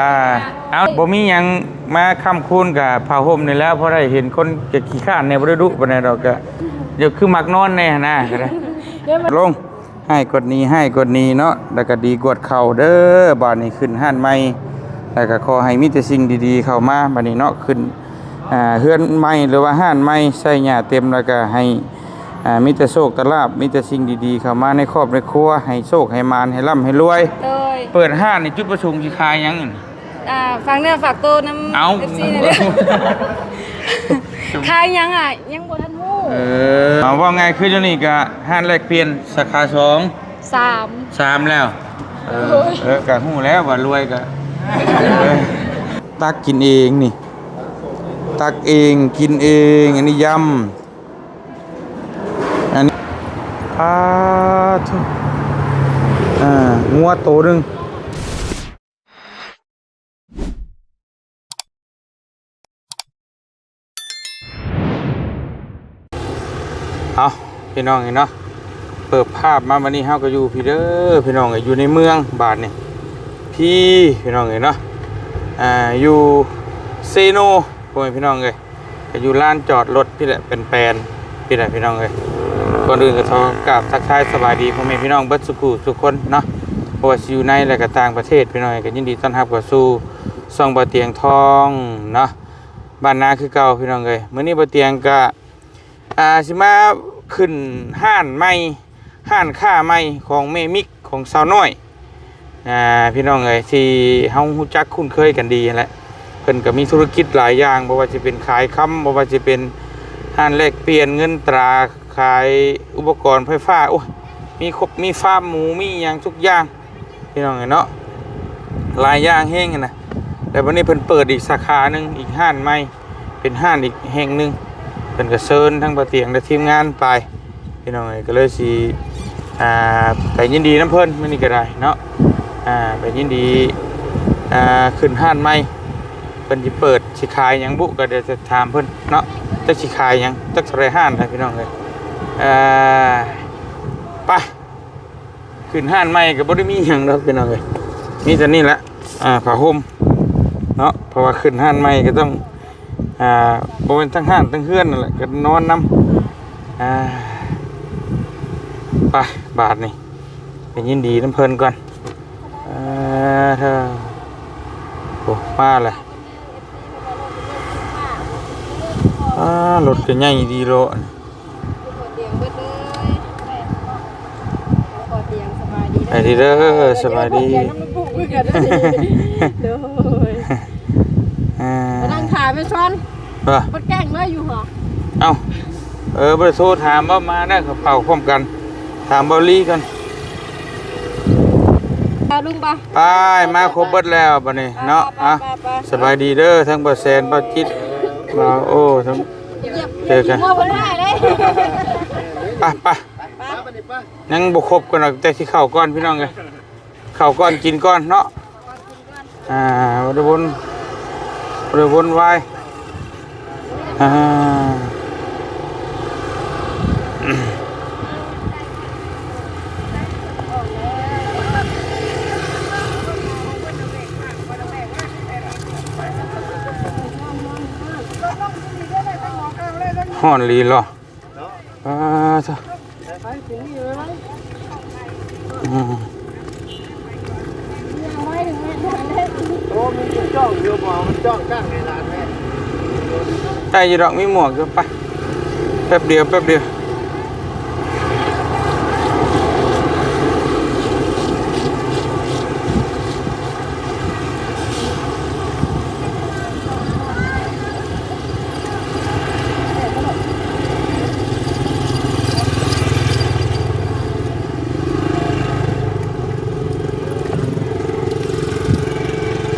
อ่าเอาบ่มีหยังมาค้ำคูณกับผ้าห่มนี่แล้วเพราะได้เห็นคนจะขี้ข้านในบ่ได้ดุปานใดดอกก็เดี๋ยวคือมักนอนแน่นะก็ได้ลงให้กดนี้ให้กดนี้เนาะแล้วก็ดีกดเข่าเด้อบาดนี้ขึ้นห้านใหม่แล้วก็ขอให้มีแต่สิ่งดีๆเข้ามาบาดนี้เนาะขึ้นอ่าเฮือนใหม่หรือว่าห้านใหม่ใส่หญ้าเต็มแล้วก็ให้อ่ามีแต่โชคแต่ลาบมีแต่สิ่งดีๆเข้ามาในครอบในครัวให้โชคให้มารให้ร่ำให้รวย โดย เปิดห้านนี่จุดประสงค์สิขายหยังนี่ อ่าฟังเนื้อฝากตัวน้ำเอาเอฟซีนี่เด้อขายยังอะยังบ่ทันฮู้เออเอาว่าไงคือเจ้านี่ก็ห้านแลกเปลี่ยนสาขาสองสามสามแล้ว เออเออกะหูแล้วว่ารวยกะเออตักกินเองนี่ ตักเองกินเอง อันนี้ยำอันนี้ปลาทุอ่างัวโตวหนึงเอา พี่น้องเห็นเนาะเปิดภาพมาวันนี้เฮาก็อยู่พี่เด้อพี่น้องอยอยู่ในเมืองบาทนี่พี่พี่น้องเอ้ยเนาะอ่าอยู่เซโนพ่อแม่พี่น้องเอ้ยก็อยู่ลานจอดรถพี่แหละเป็นแปลนพี่แหละพี่น้องเอ้ยก่อนอื่นก็ขอกราบทักทายสบายดีพ่อแม่พี่น้องเบิดสุขุทุกคนเนาะบ่ว่าอยู่ในและก็ต่างประเทศพี่น้องก็ยินดีต้อนรับเข้าสู่ซ่องบ่เตียงทองเนาะบ้านนาคือเก่าพี่น้องเอ้ยมื้อนี้บ่เตียงก็อ่าสิมา ขึ้นห้านใหม่ห้านค้าใหม่ของเมมิกของสาวน้อยอ่าพี่น้องเอ้ยที่เฮาฮู้จักคุ้นเคยกันดีแหละเพิ่นก็มีธุรกิจหลายอย่างบ่ว่าจะเป็นขายค้ำบ่ว่าจะเป็นห้านแลกเปลี่ยนเงินตราขายอุปกรณ์ไฟฟ้าโอ้ยมีครบมีฟาร์มหมูมีหยังทุกอย่างพี่น้องเอ้ยเนาะหลายอย่างแห้งนะแต่วันนี้เพิ่นเปิดอีกสาขาหนึงอีกห้านใหม่เป็นห้านอีกแห่งหนึ่ง พิ่นก็เชิญทั้งประเตียงและทีมงานไปพี่น้องเอ้ยก็เลยสิอ่าไปยินดีน้ำเพิ่นมื้อนี้ก็ได้เนาะอ่าไปยินดีอ่าขึ้นห้านใหม่เพิ่นสิเปิดสิขายหยังบุก็เดี๋ยวจะถามเพิ่นเนาะจักสิขายหยังจักเท่าไหรห้านนะพี่น้องเอ้ยอ่าไปขึ้นห้านใหม่ก็บ่ได้มีหยังดอกพี่น้องเอ้ยมีแต่นี่แหละอ่าผ้าห่มเนาะเพราะว่าขึ้นห้านใหม่ก็ต้อง อ่าบ่เป็นทั้งห้านทั้งเฮือนนั่นแหละก็นอนนํอ่าไปบาทนี่เป็นยินดีน้ำเพลินก่อนเออเธอโอ้มาเลยอ่ารถก็ใหญ่ดีโลอันเตียงเบิดเลยขอเตียงสบายดีไปดีเด้อสบายดีเตียงน้ำมันบุกมือกันด้วยโดยอ่ามานั่งถ่ายไปซ้อนเออบ่แกล้งเลยอยู่หรอเอ้าเออบริโทรถามว่ามาได้กับเป่าพร้อมกัน ถามบอลลี่กันเอาลุงปะไปมาครบเบิดแล้วบัดนี้เนาะอะสบายดีเด้อทั้งบาแซนบาจิตบาโอ้ทั้งเจอกันมัวบนได้เลยไปไปยังบุครบกันหรอกแต่ที่เข่าก้อนพี่น้องเลยเข่าก้อนกินก้อนเนาะอ่าบริวน บริวนไว้อ่าห่อนลีเหรออ่าจ้ะอืม โอ้มันจ้องอยู่หมอมันจ้องก้างในร้านแม่ได้อยี่ดอกมีหมวกก็ไปแป๊บเดียวแป๊บเดียว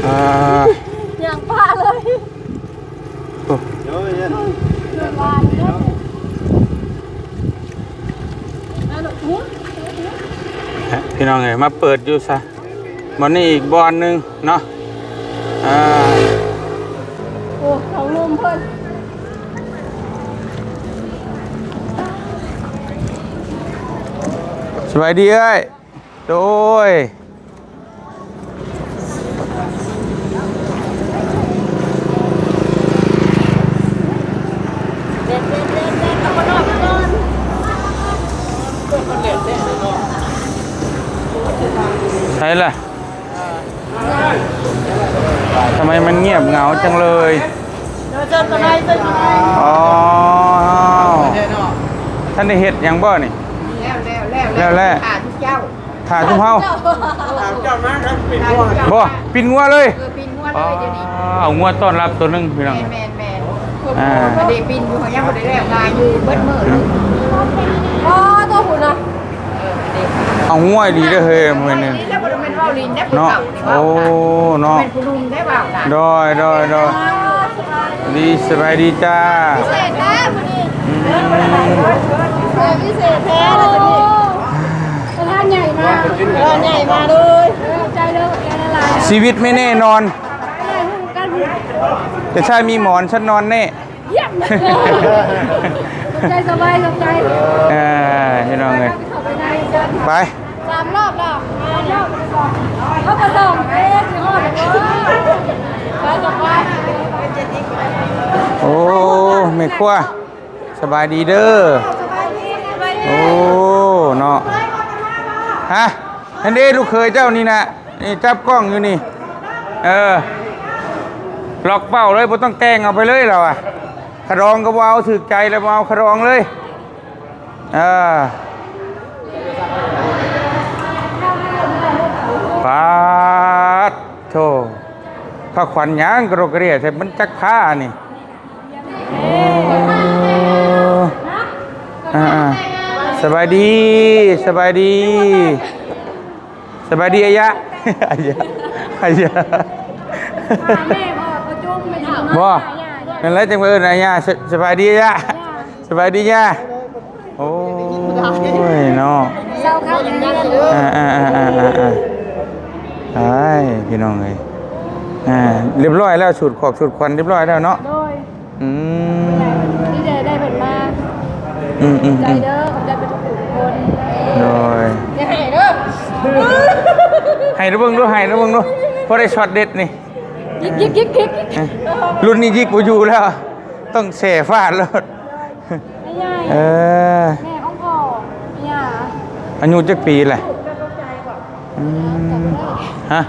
อ่า อย่างป้าเลย โอ้ เดี๋ยวเนี่ย เดินลายเลยแล้วหนูหู พี่ น้องเอ๋ยมาเปิดอยู่ซะมันนี่อีกบอนหนึ่งเนาะอ่าโอ้เขาลุมเพิ่นสบายดีเอ้ยโดย ล่ะทำไมมันเงียบเหงาจังเลยเดี๋ยวเจอตัวไหนเจอตัวไหนอ๋อท่านได้เห็ดหยังบ่นี่แล้วแล้วแล้วแล้วแล้วขาดทุกเจ้าถ่าทุกเฮาถามเจ้านะครับปิดหัวบ่ปินงัวเลยเออปีนหัวเลยเดี๋ยวนี้เอางัวต้อนรับตัวหนึงพี่น้องแมนแมนแมนอ่าเดี๋ยวปีนอยู่เขายังไม่ได้แล้วลายอยู่เบิดมือเลยอ๋อตัวหุ่นอะเอางัวดีเด้อเฮ้ยมื้อนี้นี่แล้วบริเวณว่าวลินได้ผู้เนาะเก่านี่ว่าโอ้เนาะเป็นผู้ลุงได้เปล่าล่ะดอยดอยดอยดีสบายดีจ้าพิเศษนะวันนี้พิเศษแท้เลยวันนี้ประธานใหญ่มากประธานใหญ่มาเลยใจเลิกแกละลายชีวิตไม่แน่นอนใช่หุ้นกันหุ้นแต่ใช่มีหมอนฉันนอนแน่เยี่ยมเลยสบใจสบายสบใจเออพี่น้องเลยเข้า ไปสามรอบแล้วสามรอบเขาก็ส่งเอ๊ะที่ห้องเลยไปสบายโอ้ไม่ครัวสบายดีเด้อโอ้เนาะฮะอันนี้ลูกเคยเจ้านี่นะนี่จับกล้องอยู่นี่ เออล็อกเป้าเลยบ่ต้องแต่งเอาไปเลยเราอะขรองก็เอาถึกใจแล้วเอาขรองเลยเออปา ดโธ่พระขวัญหยางกระโกระเรียแต่มันจักผ้านี่โอ้อ่าๆสบายดีสบายดีสบายดีอายะอายะอายะแม่พ่อเขาจุ้มไม่ถามบ่นั่นแหละจังเอิ้นอายะสสบายดีอายะสบายดีย่าโอ้ยเนาะเศร้าครับ ไอ้พี่น้องเอ้ยอ่าเรียบร้อยแล้วสูตรขอกสูตรควันเรียบร้อยแล้วเนาะโดยอืมที่จะได้เป็นมาอืมอืมใจอืมเด้อผมจะเป็นทุกคนโดยอย่าให้เด้อให้ระเบิงดูให้ระเบิงดูพอได้ช็อตเด็ดนี่ยิกยิกยิกยิกเอ้ยรุ่นนี้ยิกบ่อยู่แล้ว ต้องแส่ฟาดแล้วไม่ใหญ่เออแม่ของพ่อเนี่ยอายุจักปีแหละ ฮะ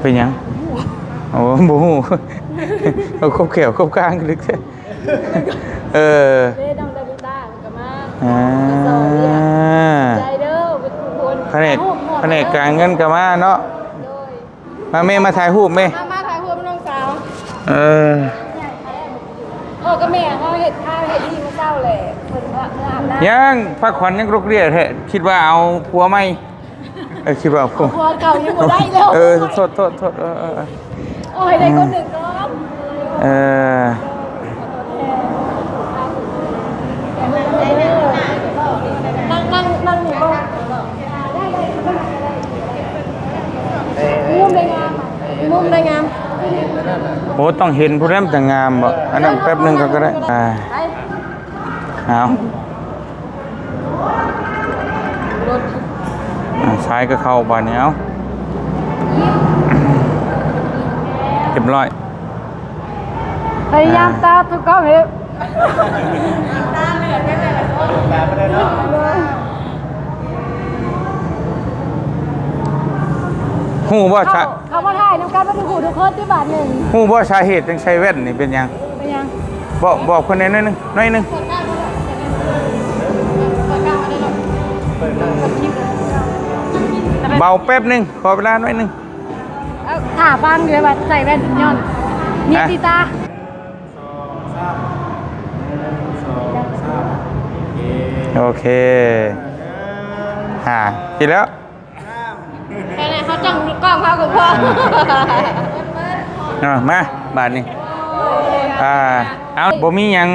เป็นหยังโอ้โหเอาครบเขียวครบกลางลึกแท้เออเด้ดังดาบิต้ากับมาอ่าใจเด้อเป็นทุกคนแผนกแผนกการเงินกับมาเนาะโดยมาเมมาถ่ายรูปไหมมามาถ่ายรูปน้องสาวเออพ่อกับแม่เขาเห็ดข้าวเห็ดที่มาเศร้าเลยคนว่าเมื่ออาบน้ำยังพักขวัญยังรุกเรียดแท้คิดว่าเอาผัวไหม เออคิดว่าเอาผัวพัวเก่ายังบ่ได้แล้วเออโทษโทษโทษเออเออเออโอ้ยได้คนหนึ่งก็เออนั่งนั่งนั่งอยู่บ้านมุมได้งามมุมได้งามโหต้องเห็นผู้นั้นแต่งงามบ่อันนั้นแป๊บหนึงก็ก็ได้อ่าไปเอาอ่า ซ้ายก็เข้าบานนี้เอาเรียบร้อยพยายามตาทุกข้อเห็นฮู้บ่ชาเขามาถ่ายน้ำกันมาดูหูทุกคนที่บาทหนึ่งฮู้บ่สาเหตุจังใช้แว่นนี่เป็นหยัง เป็นยัง บอกบอกคนนี้หน่อยหนึงหน่อยหนึง เบาแป๊บหนึงขอเวลาหน่อยหนึงถ่าฟังเลยว่าใส่แว่นย้อนนี่ตีตาโอเคฮ่ากินแล้วแค่ไหนเขาจังกล้องเขากับพ่อเอามาบาทนี้อ่าเอาบ่มีหยัง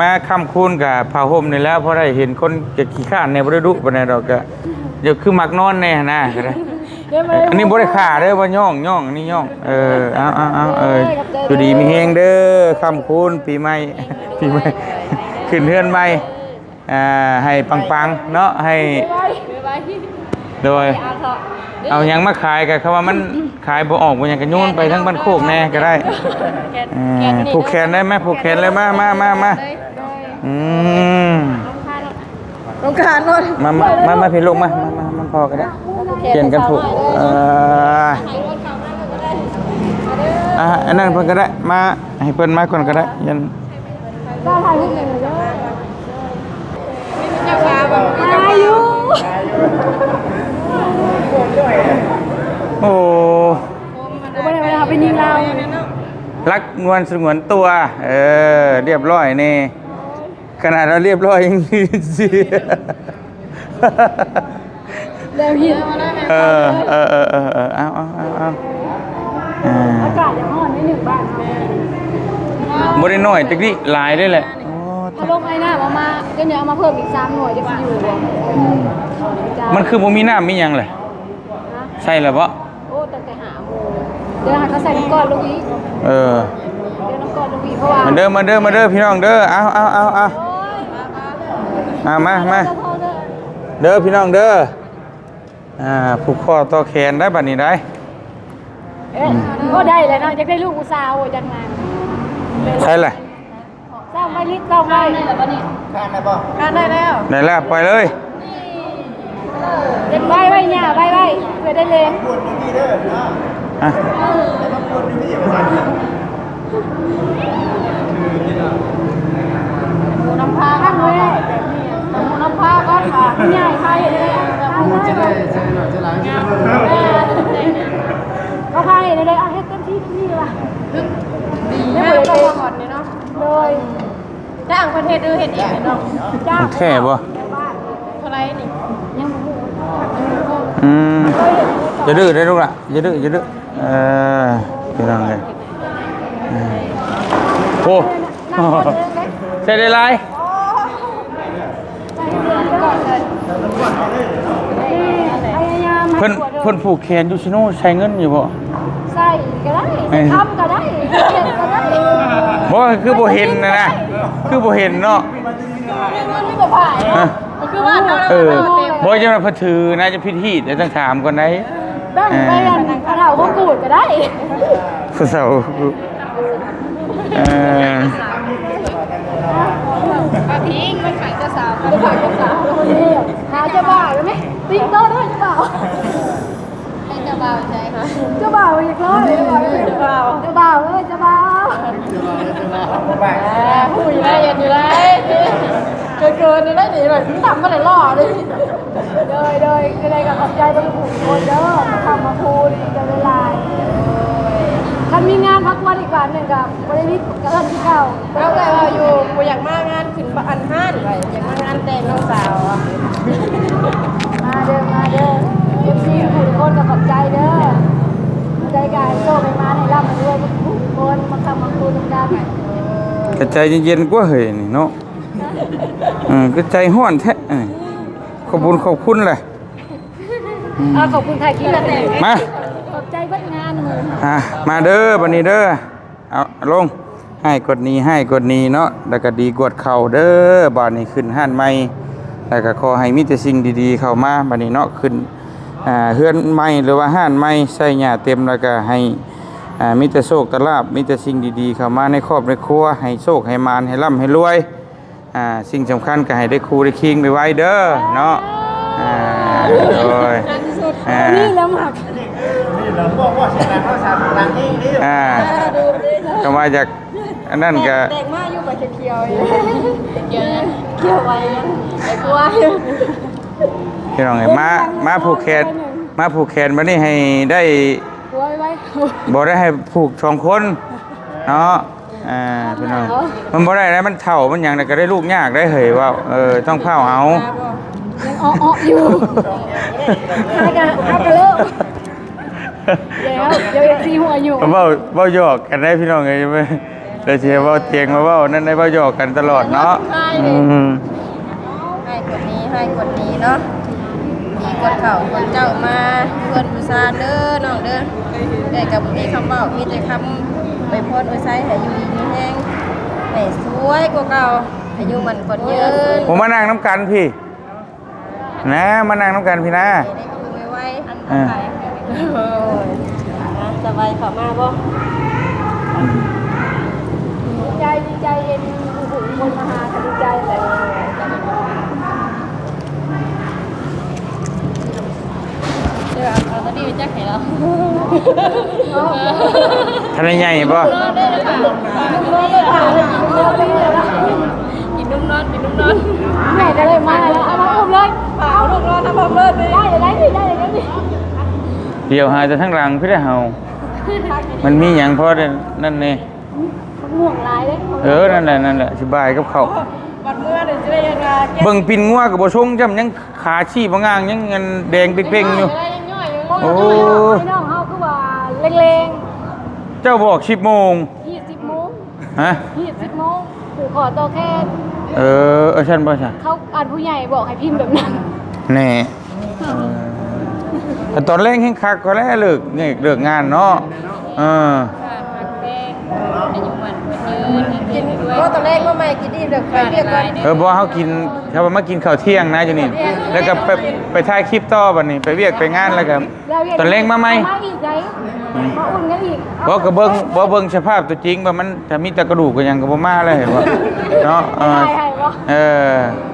มาค้ำคูณกับผ้าห่มนี่แล้วเพราะได้เห็นคนจะขี้ข้านในบ่ได้ดุปานใดดอกก็ เดี๋ยวคือมักนอนแน่นะก็ได้อันนี้บ่ได้ขาเด้อว่าย่องย่องอันนี้ย่อง เออเอาเอาเอาเอออยู่ดีมีเฮงเด้อคำคูณปีใหม่ปีใหม่ขึ้นเฮือนใหม่อ่าให้ปังๆเนาะให้ไปไปโดยเอาเถอะเอาหยังมาขายก็คำว่ามันขายบ่ออกบ่หยังก็โยนไปทั้งบ้านโคกแน่ก็ได้เออผูกแขนได้ไหมผูกแขนเลยมามามามาอืมต้องการรถมามามามาพี่ลูกมามามามา พอก็ได้แขนเปลี่ยนกันผูกสาวเอน้อยเลยอให้รถเข้ามาเลยก็ได้มาเด้ออะอันนั้นเพิ่นก็ได้ มาให้เพิ่นมาก่อนก็ได้ ยันก็ถ่ายรูปหนึ่งเลยเด้อเจ้าฟ้าแบบอายุโอ้ไม่ได้ไม่ได้ไปยิงเรารักนวลสงวนตัว เออ เรียบร้อยนี่ขนาดเราเรียบร้อยยังมีเสี ยเดี๋ยวหินเออเออเออเออเออเอาเอาเอาเอาอ่าอากาศยังร้อนนิดหนึ่งบ้านบ่ได้น้อยจักดิหลายได้แหละโอ้ถ้าลงไอ้หน้ามามาก็เนี่ยเอามาเพิ่มอีกสามหน่วยจะสิอยู่บ่จ้ามันคือบ่มีน้ำมีหยังเลยนะใช่แล้วบ่โอ้ตั้งแต่หาโมงเดี๋ยวหาเขาใส่น้ำก้อนลูกอีกเออ เดี๋ยวน้ำก้อนลูกอีกเพราะว่ามาเด้อมาเด้อมาเด้อพี่น้องเด้อเอาเอาเอาเอาโอ้ยมามามามามา เจ้าพ่อเด้อ เด้อพี่น้องเด้อ อ่าผูกคอต่อแขนได้บัดนี้ได้เอ๊ะก็ได้เลยเนาะอยากได้ลูกอุตสาวจังงานใช่แหละสร้างไว้ลิตรสร้างไว้ได้แล้วป่ะนี่ข้านได้บ่การได้แล้วได้แล้วปล่อยเลย เด็กไว้ไว้เนี่ยไว้ไว้เพื่อได้เลี้ยงปวดอยู่นี่เด้อนะอะต้องปวดอยู่นี่ภาษาอังกฤษหมูน้ำพาข้างไว้หมูน้ำพาก้อนค่ะใหญ่ไทยเลย จะได้ใช่หน่อยจะล้างที่เพิ่มก็ไทยเลยอะเฮ็ดเต็มที่เต็มที่ว่ะดีมากก็ก่อนเนี่ยเนาะโดยจ้างประเทศดูเห็ดเองเนาะจ้างมันแท่บ่เท่าไรนี่ยังบ่ฮู้อืมอย่าดื้อได้ลูกล่ะอย่าดื้ออย่าดื้อเออพี่น้องเลยอ่าโอ้นั่งคนเดินเล็กใช่ได้ไรพยายามเพิ่นเพิ่นผูกแขนอยู่ชิโน่ใช้เงินอยู่บ่ใส่ก็ได้ทำก็ได้เขียนก็ได้บ่คือบ่เห็นนะนะคือบ่เห็นเนาะมันไม่กับผ่ายฮะคือว่าเราเออบ่จะมาเพิ่นถือน่าจะพิธีเดี๋ยวต้องถามก่อนได้แบ่งไปกันเราก็กูดก็ได้ผู้สาวเอออาทิ้งไม่ขายเจ้าสาวไม่ขายเจ้าสาวคนนี้หาเจ้าบ่าวไหมติ๊กโต้ด้วยเจ้าบ่าว ให้เจ้าบ่าวใช่ค่ะเจ้าบ่าวอีกร้อยเจ้าบ่าวเจ้าบ่าวเจ้าบ่าวเอ้ยเจ้าบ่าวผู้อยู่ได้ยันอยู่ได้เกินเกินๆได้หนีแบบทำมาหลายรอบเลยเดยเดยก็ได้กับขอบใจบริบุคนเด้อมาทำมาพูดจะเวลาคันมีงานพักวันอีกวันหนึ่งกับบริวิตกับเอิญที่เก่าเราเลยว่าอยู่กูอยากมางานขึ้นบ้านห้านไปอยากมางานแต่งน้องสาวอะมาเด้อมาเด้อ เอฟซีผู้ทุกคนกับขอบใจเด้อใจกายโซ่ไปมาในร่ำมาด้วยทุกคนมาทำมาพูดกันกระใจเย็นๆกว่าเฮ้ยนี่เนาะเออก็ใจห้อนแท้เออขอบคุณขอบคุณเลยอะขอบคุณไทยคิดแต่มา ขอบใจเบัดงานมืออะมาเด้อบันนี้เด้อเอาลงให้กดนี้ให้กดนี้เนาะแล้วก็ดีกดเข่าเด้อบานนี้ขึ้นห้านใหม่แล้วก็ขอให้มีแต่สิ่งดีๆเข้ามาบันนี้เนาะขึ้นอ่า เฮือนใหม่หรือว่าห้านใหม่ใส่หญ้าเต็มแล้วก็ให้อ่ามีแต่โชคแต่ลาบมีแต่สิ่งดีๆเข้ามาในครอบในครัวให้โชคให้มานให้ร่ำให้รวยอ่าสิ่งสำคัญก็ให้ได้ครูได้คิงไว้ๆเด้อเนาะอ่าโดยอ่านี่แล้วหมักนี่เราบอกว่าชนะภาษาหลังนี้นี่อ่าก็มาจากอันนั้นก็แต่งมาอยู่กับเขียวๆอยู่เขียวยังเขียวไว้ยังไอ้กลัวอยู่ พี่น้องไงมามาผูกแขนมาผูกแขนมานี่ให้ได้ไว้ไว้บ่ได้ให้ผูกสองคนเนาะอ่าพี่น้องมันบ่ได้แล้วมันเฒ่ามันหยังน่ะก็ได้ลูกยากได้เหยว่าเออต้องเผาเอายังอ้อๆอยู่ให้กันให้กันเลิกเดี๋ยวเดี๋ยวซีหัวอยู่เว้าเว้าหยอกกันได้พี่น้องไงไม่ได้เชียเว้าเตียงมาเว้านั่นได้เว้าหยอกกันตลอดเนาะอืมให้กดนี้ให้กดนี้เนาะ มีกดเข่ากดเจ้ามาเพื่อนผู้ซาเด้อน้องเด้อแต่กับมีคำเบามีแต่คำไปโพสต์ไว้ใช้ให้อยู่ดีมีแห้งให้สวยกว่าเก่าอายุมันคนยืนผมมานั่งน้ำกันพี่ นะมานั่งน้ำกันพี่นะได้คุยไม่ไหวอันอ่าโอ้ยนะสบายเข้ามาบ่ดีใจดีใจเย็นผู้คนมาหาดีใจแต่เดี๋ยว อ เอาตอนนี้ไปแจ็คให้เราทนายใหญ่บ่ได้เลยค่ะกินนุ่มนอนกินนุ่มนอนแม่จะเลยมาแล้วเอามาอุ้มเลยเอาลูกนอนทำผมเลยได้เลยได้เลยได้เลยได้เลยเดี๋ยวหาจะทั้งหลังพี่ได้เฮามันมีหยังพอได้นั่นนี่ห่วงลายเลยเออ นั่นแหละนั่นแหละสบายกับเขาวบัดเมื่อเดี๋ยวจะได้ยังไงเบิ่งปินงัวกับบ่ชงจำยังขาชีพบ่งางยังเงินแดงเป่งๆอยู่ โอ้ พี่น้องเขาคือว่าเล็งเจ้าบอก10โมงๆยี่สิบโมงฮะยี่สิบโมงผูขอตัวแค่ เออเออฉันบ่ใช่เขาอ่านผู้ใหญ่บอกให้พิมพ์แบบนั้นแน่เออแต่ตอนแรกแห่งคักก็แล้วเลิกนี่เลิกงานเนาะเออกิน เพราะตอนแรกว่าไม่กินดีเดี๋ยวไปเรียกก่อนเออบ่เฮากินเขาว่ามากินข้าวเที่ยงนะจังนี่แล้วก็ไปไปถ่ายคลิปต่อบัดนี้ ไปเวียกไปงานแล้วก็ตอนแรกมาไหมมาอีกไงมาอุ่นกันอีกบ่ก็เบิ่งบ่เบิ่งสภาพตัวจริงว่ามันถ้ามีแต่กระดูกก็ยังก็บ่มาเลยเห็นบ่เนาะเออใช่ปะเอออื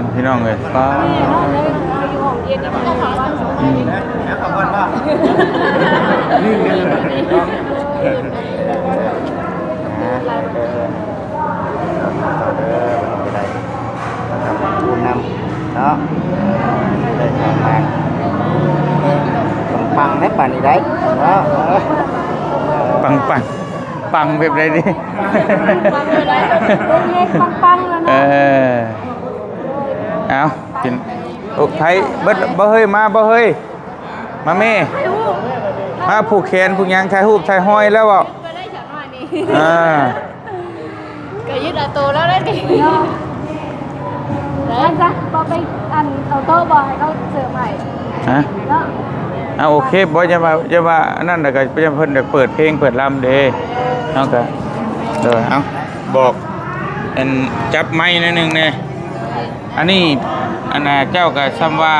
อนพี่น้องเอ้ยฟ้านี่น้องเลยเราอยู่ห้องเย็นยังไม่ได้วันอืมแล้วขอบคุณป่ะนี่เงินเลยบุญนำเนาะได้ทางมาปังๆได้ป่านนี้ได้เนาะปังปังปังแบบไรดิปังเลยนะเล็กๆปังๆแล้ว เอนะอเอากินโอ้ไผเบิดบ่เฮ้ยมาบ่เฮ้ยมาแม่ มาผูกแขนผูกหยังถ่ายรูปถ่ายห้อยแล้วบ่ไปได้ฉันหน่อยนี่อ่าก็ยึดเอาตัวแล้วได้ดิแล้วจ้ะพอไปอันเอาโต๊ะบอกให้เขาเสิร์ฟใหม่ฮะเนาะเอาโอเคบ่จะมาจะมาอันนั่นน่ะก็จะเพิ่นจะเปิดเพลงเปิดลำเด้เนาะก็เด้อเอาบอกอันจับไม้หนิดนึงแน่ อันนี้อันน่ะเจ้าก็ซ้ำว่า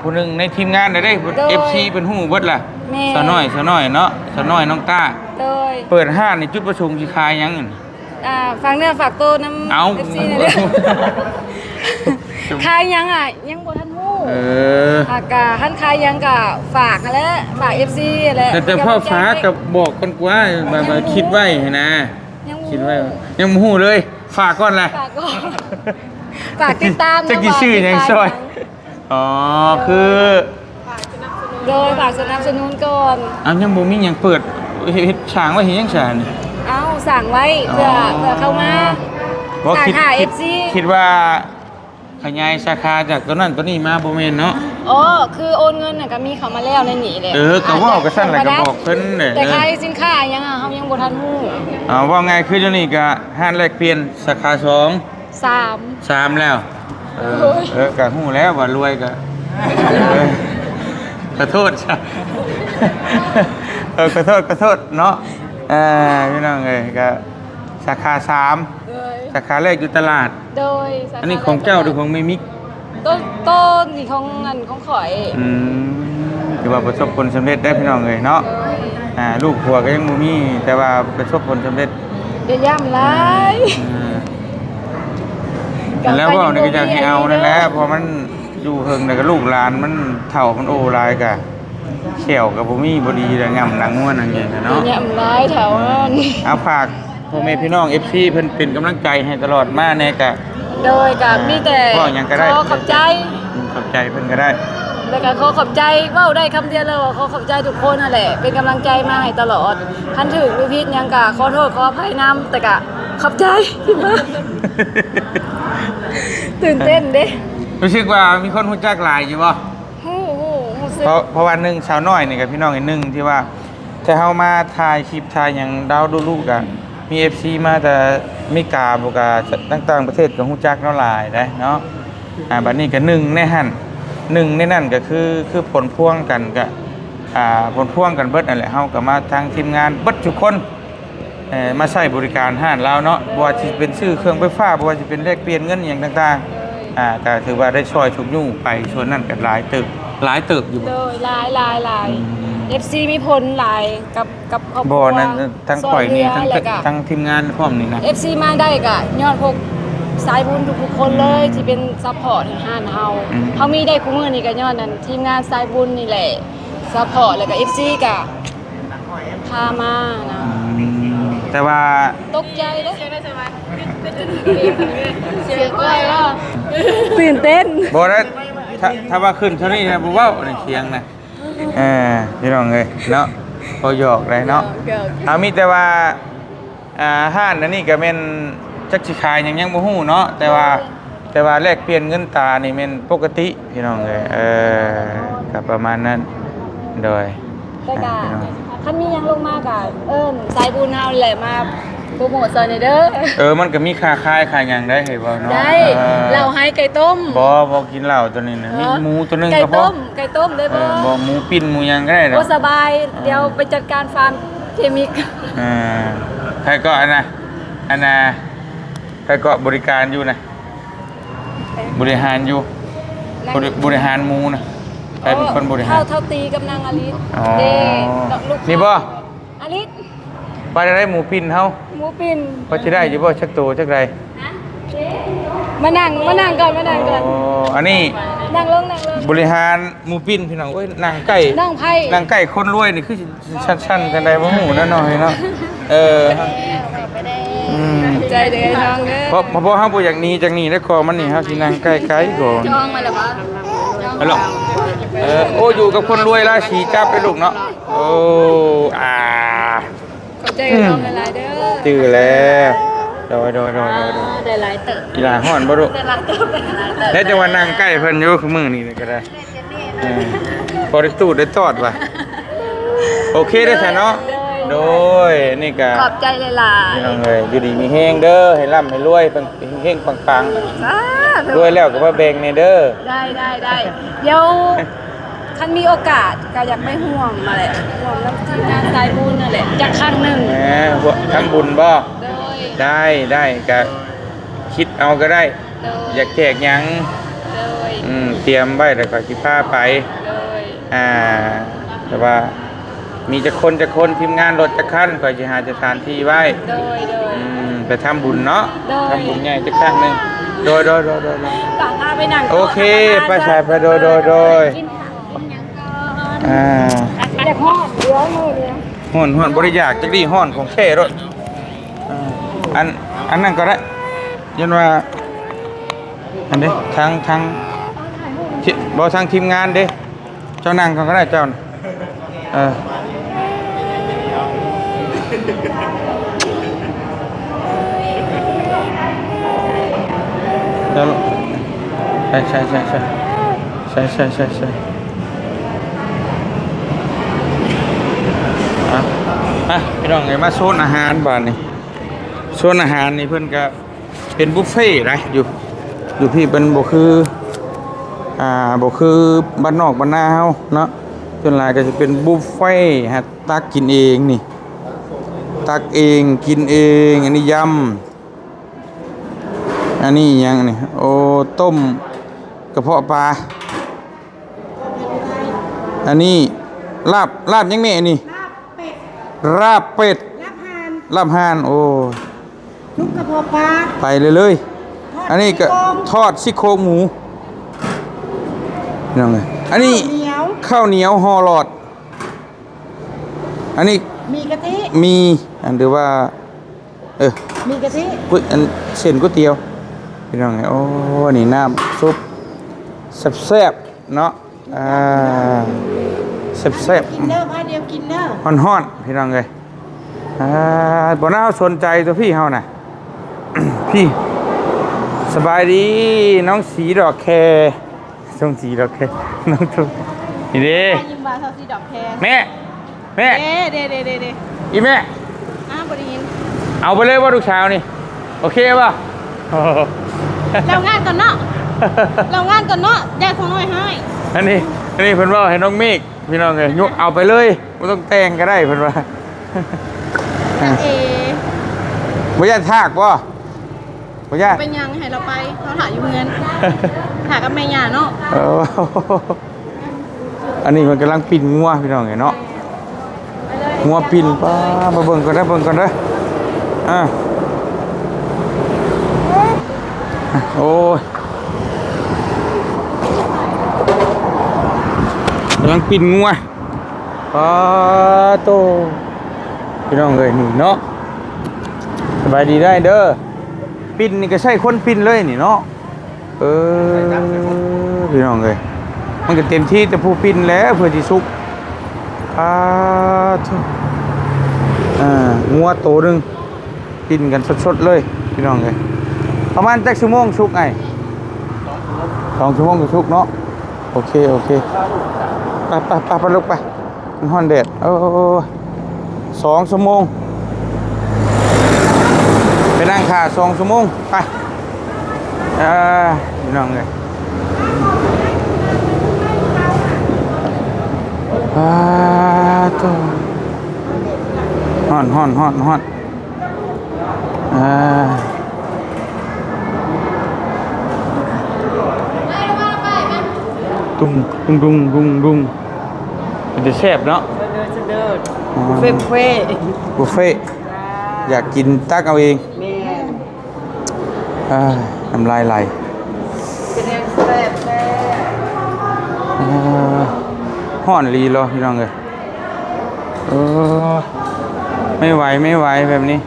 ผู้หนึงในทีมงานได้ได้ FC เป็นฮู้เบิดล่ะสาวน้อยสาวน้อยเนาะสาวน้อยน้องต้า โดยเปิดห้านในจุดประสงค์สิขายหยังนั่น อ่าฟังเนื้อฝากตัวน้ำ เอา FC หน่อยเด้อคายยังอะยังบ่ทันฮู้เอออากาท่านคายยังกะฝากนั่นแหละฝาก FC แหละแต่แต่พ่อฟ้ากับบอกกันกว่าแบบว่าคิดไว้นะ ยังบ่คิดไว้ยังบ่ฮู้เลย ฝากก่อนล่ะฝากก่อน ฝากติดตามจะกี่ชื่อยังซอย อ๋อ คือโดยฝากสนับสนุนก่อนเอายังบ่มีหยังเปิดเฮ็ดเฮ็ดช่างไว้เฮ็ดหยังซะนี่ เอาสั่งไว้เพื่ออ๋อเพื่อเข้ามา บ่คิดสาขาคิด FC คิดว่าขยายสาขาจากตัวนั้นตัวนี้มาบ่แม่นเนาะ อ๋อคือโอนเงินน่ะก็มีเขามาแล้วในนี้แหละเออก็เว้าก็ซั่นแหละก็บอกเพิ่นเด้อแต่ขายสินค้ายังอะเฮายังบ่ทันฮู้อ่าว่าไงคือเดี๋ยวนี้ก็ห้านแลกเปลี่ยนสาขาสอง สามสามแล้ว เออเออก็หู้แล้วว่ารวยก็เออขอโทษจ้ะเออขอโทษขอโทษเนาะเออพี่น้องเอ้ยก็สาขาสามโดยสาขาแรกอยู่ตลาด โดยสาขาอันนี้ของเจ้าหรือของไม่มิกต้นต้นนี่ของเงินของข่อยอืมถือว่าประสบผลสำเร็จได้พี่น้องเลยเนาะอ่าลูกผัวก็ยังบ่มีแต่ว่าประสบผลสำเร็จ เดี๋ยวย่ำหลาย อ่า เห็นแล้วว่านี่ก็อยากให้เอานั่นแหละเพราะมันอยู่เฮิงแต่ก็ลูกหลานมันเฒ่ามันโอหลายกะเขียวกับบ่มีบ่ดีแล้วงำหนังง่วนนั่นเองนะเดี๋ยวเนาะย่ำหลายแถวนั้นเอาฝากพ่อแม่พี่น้อง FC เพิ่นเป็นกำลังใจให้ตลอดมาแน่กะ โดยกับมีแต่ว่าหยังก็ได้ ขอขอบใจ ขอบใจเพิ่นก็ได้ แล้วก็ขอขอบใจเว้าได้คำเดียวเลยว่าขอขอบใจทุกคนนั่นแหละเป็นกำลังใจมาให้ตลอดท่านถึงวิพิษยังกะขอโทษขออภัยนำแต่กะ ขอบใจที่มาตื่นเต้นเด้รู้สึกว่ามีคนรู้จักหลายอยู่บ่ฮู้ฮู้ฮู้สึกเพราะเพราะว่าหนึ่งสาวน้อยนี่กับพี่น้องอีกหนึ่งที่ว่าถ้าเฮามาถ่ายคลิปถ่ายอย่างดาวดูลูกอะมี FC มาแต่มีกาบกาต่างๆประเทศก็ฮู้จักเนาะหลายได้เนาะอ่าบัดนี้ก็หนึ่งในหั่นหนึ่งในนั่นก็คือคือผลพ่วงกันก็อ่าผลพ่วงกันเบิดนั่นแหละเฮาก็มาทางทีมงานเบิดทุกคนเอ่อ มาใช้บริการห้านเราเนาะบ่ว่าสิเป็นซื้อเครื่องไฟฟ้าบ่ว่าสิเป็นแลกเปลี่ยนเงินอหย่างต่างๆอ่าก็ถือว่าได้ช่วยชุกยุ่งไปส่วนนั้นก็หลายเติบหลายเติบอยู่โดยหลายหลายหลาย FC มีผลหลายกับกับครอบครับ่วนั่นทั้งข่อยนี่ทั้งซเหลืแล้วก็ทั้งทีมงานพร้อมนี่นะ FC มาได้ก็ยอดพวกสายบุญทุกๆคนเลยที่เป็นซัพพอร์ตให้ห้านเฮาเฮามีได้คู่มือนี่ก็ยอดนั้นทีมงานสายบุญนี่แหละซัพพอร์ตแล้วก็ FC ก็พามานะ อืม แต่ว่าตกใจเด้อเสียงได้สบายเสียงอะไรวะตื่นเต้นบ่ได้ถ้าถ้าว่าขึ้นเท่านี้นะบ่เว้าในเสียงนะเออพี่น้องเอ้ยเนาะพอหยอกได้เนาะเอามีแต่ว่าอ่าห้านอันนี้ก็แม่นจักสิขายหยังยังบ่ฮู้เนาะแต่ว่าแต่ว่าแลกเปลี่ยนเงินตานี่แม่นปกติพี่น้องเอ้ยเออก็ประมาณนั้นโดยแต่กะพี่ น้องท่านมีหยังลงมากะเอิ้นสายบุญเฮาแหละมาโปรโมทซอยหน่อยเด้อเออมันก็มีค่าขายขายหยังได้ให้บ่เนาะได้ออเราให้ไก่ต้ม บ่บ่กินเหล้าตัวนี้นะมีหมูตัวหนึงไก่ก็พอต้ม ไก่ต้มได้เอบ่อบ่หมูปิ้นหมูหยังก็ได้ดอโอ้กสบาย เดี๋ยวไปจัดการฟาร์มเคมิก อ่าใครก็อันน่ะอันน่ะใครก็บริการอยู่นะ บริหารอยู่ บริบริหารหมูนะ ใครเป็นคนบริหารเท่าเท่าตีกับนางอลิศอ๋อเด้ลูกค้านี่บ่ อลิศไปได้หมูปิ้นเฮาหมูปิ้นพอจะได้อยู่บ่ชักโตชักใดมานั่งมานั่งก่อนมานั่งก่อนอ๋ออันนี้นั่งลงนั่งลงบริหารหมูปิ้นพี่น้องเอ้ยนั่งใกล้นั่งไพ่นั่งใกล้คนรวยนี่คือชั้นๆกันได้บ่ฮู้นั่นหน่อยเนาะเอออืมใจเด้อน้องเด้อเพราะเพราะเฮาบ่อยากหนีจากนี่แล้วก็มันนี่เฮาสินั่งใกล้ๆก่อนจองมาแล้วบ่จอง ฮัลโหลเออโอ้อยู่กับคนรวยราศีจับไปลูกเนาะโอ้อ่าขอบใจกับน้องหลายๆเด้อจื้อแล้วโดยโดยโดยโดยโดยได้หลายเติบอีหลาฮ้อนบ่ลูกได้หลายเติบได้หลายเติบแล้วจะว่านั่งใกล้เพิ่นอยู่คือมื้อนี้นี่ก็ได้เออพอได้ตูดได้ตอดว่ะโอเคเด้อแท้เนาะ โดยนี่ก็ขอบใจหลายพี่น้องเอ้ยอยู่ดีมีแฮงเด้อให้ร่ำให้รวยปังเฮงปังๆสาๆธุรวยแล้วก็มาแบ่งในเด้อได้ได้ได้เดี๋ยวคันมีโอกาสก็อยากไม่ห่วงมาแหละห่วงน้ำทีมงานสายบุญนั่นแหละจากครั้งหนึ่งแหมพวกทำบุญบ่โดยได้ได้ก็คิดเอาก็ได้ โดยอยากแจกหยังโดยอืมเตรียมไว้แล้วก็สิพาไปโดยอ่าแต่ว่า มีจะคนจะคนทีมงานรถจะคันก็สิหาสถานที่ไว้โดยโดย อืมไปทำบุญเนาะได้ทำบุญใหญ่จะครั้งหนึงโดยโดยโดยโดยโดย ต่างพาไปหนังโอเคไปใส่ไปโดยโดยโดย กินข้าวกินหยังก่อนอ่าอยากฮอดเดี๋ยวมือเดียวห่อนห่อนบริจาคจักดีห่อนของแท้รถอ่าอันอันนั้นก็ได้ยันว่า อันนี้ทางทางที่บอทางทีมงานเด้เจ้านั่งเขาก็ได้เจ้าน่ะเออ เดี๋ยวใช่ใช่ใช่ใช่ใช่ใช่ใช่ใช่อะอะพี่น้องไงมาโซนอาหารบ้านนี่โซนอาหารนี่เพื่อนก็เป็นบุฟเฟ่ต์นะอยู่อยู่พี่เป็นบ่คืออ่าบ่คือบ้านนอกบ้านนาเฮาเนาะส่วนหลายก็จะเป็นบุฟเฟ่ฮะตักกินเองนี่ ตักเองกินเอง อันนี้ยำอันนี้หยังนี่โอ้ต้มกระเพาะปลาอันนี้ลาบลาบยังแม่อันนี้ลาบเป็ดรับหานลาบห่านโอ้ลูกกระเพาะปลาไปเลยเลยอันนี้ก็ทอดซี่โครงหมูนั่นไงอันนี้เหนียวข้าวเหนียวห่อหลอด อันนี้ มีกะทิมีอันเดียวว่า เออมีกะทิก๋วยอันเส้นก๋วยเตี๋ยวพี่น้องไงโอ้นี่น้ำซุปแซ่บๆเนาะอ่าแซ่บกินเด้อพาเดียวกินเด้อๆฮ้อนๆพี่น้องเลยอ่าบ่น่าสนใจตัวพี่เฮาน่ะ พี่ สบายดีน้องสีดอกแคร์น้องสีดอกแคร์น้องทุกนี่เด้ยิมบาเท่าสีดอกแพงแม่ แม่ เด้เด้เด้เด้เด้อีแม่ อ้าวบริยินเอาไปเลยว่าลูกเช้านี่ โอเคป่ะ เรางานก่อนเนาะเรางานก่อนเนาะแดดของน้อยให้อันนี้ อันนี้เพิ่นว่าให้น้องเมฆพี่น้องเอ้ยยกเอาไปเลยไม่ต้องแต่งก็ได้เพิ่นว่าจ้าเอเบ่ย่านทากบ่บ่ย่านเป็นยังให้เราไปเขาถ่ายอยู่เงินถ่ายกับแม่ย่าเนาะ เอออันนี้มันกำลังปิ่นงัวพี่น้องไงเนาะ งัวปินป้ามาเบิ่งก่อนนะเบิ่งก่อนเด้ออะโอ้ยกำลังปินงัวป้าโตพี่น้องเอ้ยนี่เนาะสบายดีได้เด้อปินนี่ก็ใช่คนปินเลยนี่เนาะเออพี่น้องเอ้ยมันก็เต็มที่แต่ผู้ปินแล้วเพื่อที่สุก ป้าโตอ่างัวโตหนึ่งปิ่นกันสดๆเลยพี่น้องเอ้ยประมาณจักชั่วโมงสุกไงสองชั่วโมงก็สุกเนาะโอเคโอเคไปไปไปไปลุกไปมันฮอนเด็ดโอ้สองชั่วโมงไปนั่งขาสองชั่วโมงไปเอ่าพี่น้องเลย อ่าตัวฮอนฮอนฮอนฮอนอ่าตุ้งตุ้งตุ้งตุ้งตุ้งเป็นจะแซ่บเนาะเดินอ๋อเฟ่เฟ่บุฟเฟ่ต์อยากกินตักเอาเองแม่อ่าน้ำลายไหลเป็นยังแซ่บแซ่บอ่า ห่อนรีรอพี่น้องเลยเออไม่ไหวไม่ไหวแบบนี้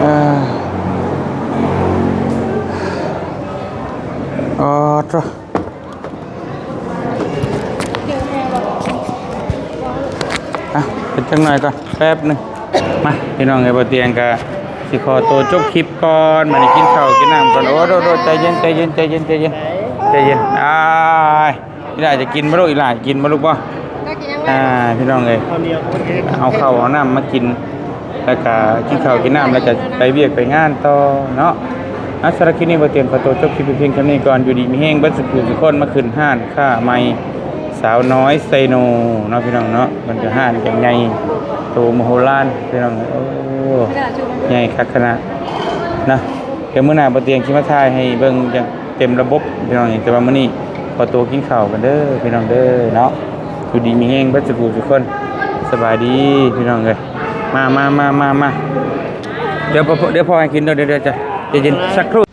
เออเออจ้ะอะเป็นจังหน่อยก่อนแป๊บหนึ่งมาพี่น้องไอ้บ่เตียงกะสิขอตัวจบคลิปก่อนมานี่กินข้าวกินน้ำก่อนโอ้โดดโดใจเย็นใจเย็นใจเย็นใจเย็นใจเย็นอ้า หลาจะกินบ่ลูกอีหลากินบ่ลูกบ่ก็กินยังไงอ่าพี่น้องเอ้ยข้าวเหนียวคนเองเอาข้าวเอาน้ำมากินแล้วก็กินข้าวกินน้ำแล้วจะไปเวียกไปงานต่อเนาะอัสระคลิปนี้บ่เตรียมขอตัวจบคลิปเพียงเท่านี้ก่อนอยู่ดีมีแห้งเบิดสกุลสุกคนมาขึ้นห้านค่าไม้สาวน้อยไซโนเนาะพี่น้องเนาะมันจะห้านอย่างใหญ่โตมโหฬารพี่น้องโอ้ใหญ่คักขนาดนะเดี๋ยวมื้อหน้าบ่เตรียมสิมาถ่ายให้เบิ่งอย่างเต็มระบบพี่น้องแต่ว่ามื้อนี้ข อตัวกินข้าวกันเด้อพี่น้องเด้อเนาะอยู่ดีมีแห้งเบิดสกุทุกคนสบายดีพี่น้องเลยมามามามามาเดี๋ยวพอเดี๋ยวพอให้กินเดี๋ยวเดี๋ยวจะจะเย็นสักครู่